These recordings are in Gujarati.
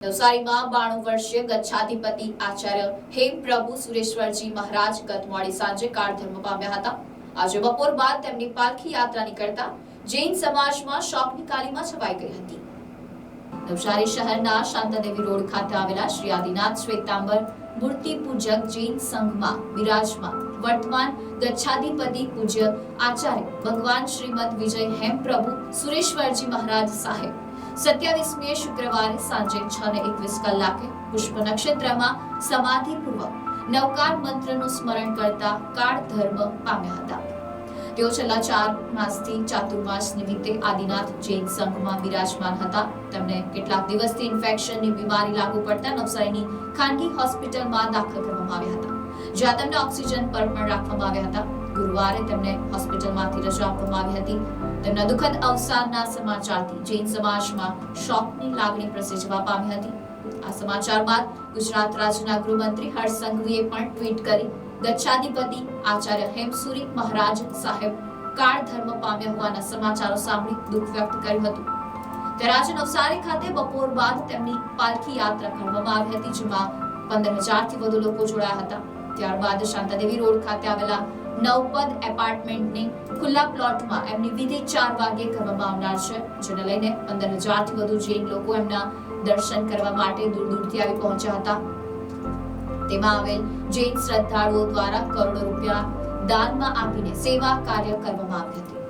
નવસારીમાં બાણું વર્ષીય ગચ્છાધિપતિ આચાર્ય હેમ પ્રભુ સુરેશ્વરજી મહારાજ ગત મોડી સાંજે કાળધર્મ પામ્યા હતા. આજે બપોર બાદ તેમની પાલખી યાત્રા નીકળતા જૈન સમાજમાં શોકની કાલીમાં છવાઈ ગઈ હતી. નવસારી શહેરના શાંતાદેવી રોડ ખાતે આવેલા શ્રી આદિનાથ શ્વેતાંબર મૂર્તિ પૂજક જૈન સંઘમાં બિરાજમાન વર્તમાન ગચ્છાધિપતિ પૂજ્ય આચાર્ય ભગવાન શ્રીમદ વિજય હેમ પ્રભુ સુરેશ્વરજી મહારાજ સાહેબ સત્યાવીસમી શુક્રવારે સાંજે છ ને એકવીસ કલાકે પુષ્પ નક્ષત્રમાં સમાધિપૂર્વક નવકાર મંત્રનું સ્મરણ કરતા કાળ ધર્મ પામ્યા હતા. તેઓ છેલ્લા ચાર માસથી ચાતુર્માસ નિમિત્તે આદિનાથ જૈન સંઘમાં બિરાજમાન હતા. તેમને કેટલાક દિવસથી ઇન્ફેક્શનની બીમારી લાગુ પડતા નવસારીની ખાનગી હોસ્પિટલમાં દાખલ કરવામાં આવ્યા હતા. જ્યાં તેમને ઓક્સિજન પર પણ રાખવામાં આવ્યા હતા. ગુરુવારે તેમને હોસ્પિટલમાંથી રજા આપવામાં આવી હતી. તેમના દુઃખદ અવસાનના સમાચારથી જૈન સમાજમાં શોકની લાગણી પ્રસરી પામી હતી. આ સમાચાર બાદ ગુજરાત રાજ્યના ગૃહમંત્રી હર્ષ સંઘવીએ પણ ટ્વીટ કરી, ગચ્છાધિપતિ આચાર્ય હેમસુરી મહારાજ સાહેબ કાળ ધર્મ પામ્યા હોવાના સમાચારો સાંભળી દુઃખ વ્યક્ત કર્યું હતું. ત્યારે આજે નવસારી ખાતે બપોર બાદ તેમની પાલખી યાત્રા કરવામાં આવી હતી, જેમાં પંદર હજારથી વધુ લોકો જોડાયા હતા. ત્યારબાદ શાંતાદેવી રોડ ખાતે આવેલા નવપદ એપાર્ટમેન્ટની ખુલ્લા પ્લોટમાં એમની વિધિ ચાર વાગે કરવામાં આવનાર છે, જેને લઈને પંદર હજારથી વધુ જૈન લોકો એમના દર્શન કરવા માટે દૂર દૂરથી આવી પહોંચ્યા હતા. તેમાં આવેલ જૈન શ્રદ્ધાળુઓ દ્વારા કરોડો રૂપિયા દાનમાં આપીને સેવા કાર્ય કરવામાં આવી હતી.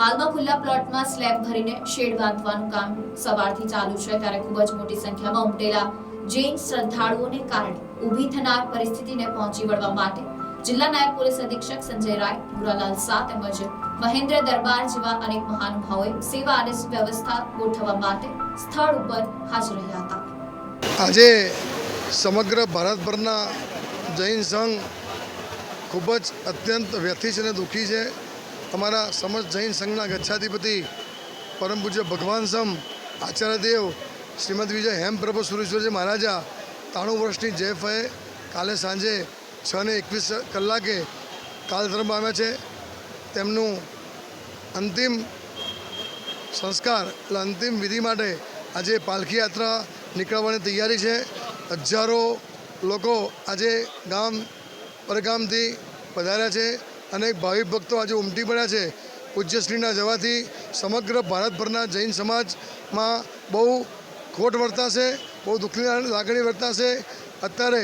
હાલમાં ખુલ્લા પ્લોટમાં સ્લેબ ભરીને શેડ બાંધવાનું કામ સવારથી ચાલુ છે, ત્યારે ખૂબ જ મોટી સંખ્યામાં ઉમટેલા જૈન શ્રદ્ધાળુઓને કારણે ઊભી થનાર પરિસ્થિતિને પહોંચી વળવા માટે જિલ્લા નાયબ પોલીસ અધિક્ષક સંજય રાય, ભુરાલાલ શાહ તેમજ મહેન્દ્ર દરબાર જેવા અનેક મહાનુભાવોએ સેવા અને વ્યવસ્થા ગોઠવવા માટે સ્થળ ઉપર હાજર રહ્યા હતા. આજે સમગ્ર ભારતભરના જૈન સંઘ ખૂબ જ અત્યંત વ્યથિત અને દુઃખી છે. અમારા સમસ્ત જૈન સંઘના ગચ્છાધિપતિ પરમ પૂજ્ય ભગવાન સમ આચાર્યદેવ શ્રીમદ વિજય હેમ પ્રભુ સુરેશ્વરજી મહારાજા, ત્રાણું વર્ષની જયફએ કાલે સાંજે છ ને એકવીસ કલાકે કાલધર્મ પામ્યા છે. તેમનું અંતિમ સંસ્કાર, એટલે અંતિમ વિધિ માટે આજે પાલખી યાત્રા નીકળવાની તૈયારી છે. હજારો લોકો આજે ગામ, પરગામથી પધાર્યા છે અનેક ભાવિક ભક્તો આજે ઉમટી પડ્યા છે. પૂજ્યશ્રીના જવાથી સમગ્ર ભારતભરના જૈન સમાજમાં બહુ ખોટ વર્તાશે, બહુ દુઃખની લાગણી વર્તાશે. અત્યારે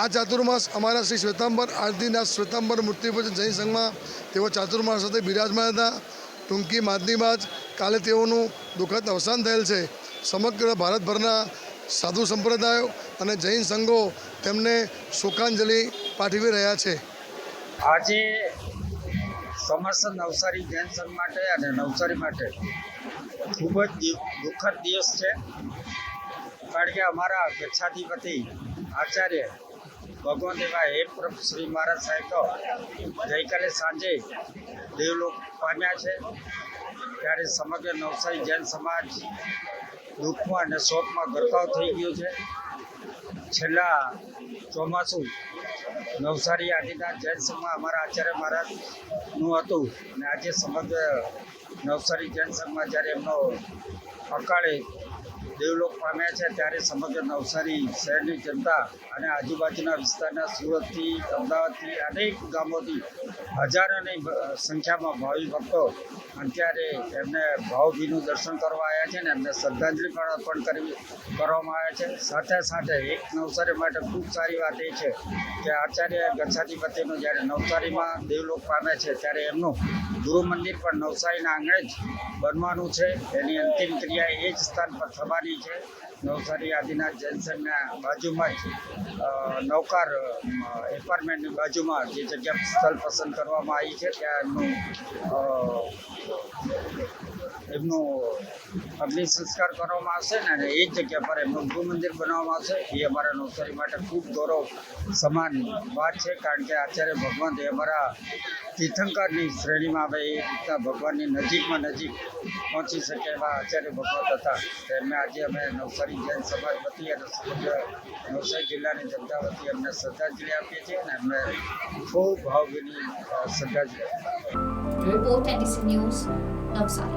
આ ચાતુર્માસ અમારા શ્રી શ્વેતાંબર આરતીના શ્વેતાંબર મૂર્તિપૂજન જૈન સંઘમાં તેઓ ચાતુર્માસ સાથે બિરાજમાન હતા. ટૂંકી માદની બાદ કાલે તેઓનું દુઃખદ અવસાન થયેલ છે. સમગ્ર ભારતભરના સાધુ સંપ્રદાયો અને જૈન સંઘો તેમને શોકાંજલિ પાઠવી રહ્યા છે. આજે સમસ્ત નવસારી જૈન સંઘ માટે અને નવસારી માટે ખૂબ જ દુઃખદ દિવસ છે. કારણ કે અમારા ગચ્છાધિપતિ આચાર્ય ભગવાન એવા હેમ પ્રભુ શ્રી મહારાજ સાહેબ તો ગઈકાલે સાંજે દેવલોક પામ્યા છે. ત્યારે સમગ્ર નવસારી જૈન સમાજ દુઃખમાં અને શોકમાં ગરકાવ થઈ ગયો છે. છેલ્લા ચોમાસું નવસારી આદિનાથ જૈન સંઘમાં અમારા આચાર્ય મહારાજનું હતું અને આજે સમગ્ર નવસારી જૈન સંઘમાં જ્યારે એમનો અકાળે દેવલોક પામ્યા છે ત્યારે સમગ્ર નવસારી શહેરની જનતા અને આજુબાજુના વિસ્તારના સુરતથી, અમદાવાદથી અનેક ગામોથી હજારોની સંખ્યામાં ભાવિ ભક્તો અત્યારે એમને ભાવભીનું દર્શન કરવા આવ્યા છે ને એમને શ્રદ્ધાંજલિ પણ અર્પણ કરી, કરવામાં આવ્યા છે. સાથે સાથે એક નવસારી માટે ખૂબ સારી વાત એ છે કે આચાર્ય ગચ્છાધિપતિનું જ્યારે નવસારીમાં દેવલોક પામે છે ત્યારે એમનું ગુરુ મંદિર પણ નવસારીના આંગણે જ બનવાનું છે. એની અંતિમ ક્રિયા એ જ સ્થાન પર થવાની છે. નવસારી આદિનાથ જૈન બાજુમાં જ નૌકાર એપાર્ટમેન્ટની બાજુમાં જે જગ્યા સ્થળ પસંદ કરવામાં આવી છે ત્યાં એમનું અગ્નિ સંસ્કાર કરવામાં આવશે ને અને એ જગ્યા પર એમનું ગૃહ મંદિર બનાવવામાં આવશે. એ અમારા નવસારી માટે ખૂબ ગૌરવ સમાન વાત છે, કારણ કે આચાર્ય ભગવાન એ અમારા તીર્થંકરની શ્રેણીમાં આવે એ રીતના ભગવાનની નજીકમાં નજીક પહોંચી શકે એવા આચાર્ય ભગવત હતા. તેમને આજે અમે નવસારી જૈન સમાજ વતી અને સમગ્ર નવસારી જિલ્લાની જનતા વતી એમને શ્રદ્ધાંજલિ આપીએ છીએ અને એમને ખૂબ ભાવભીની શ્રદ્ધાંજલિ આપીએ. ન્યૂઝ નવસારી.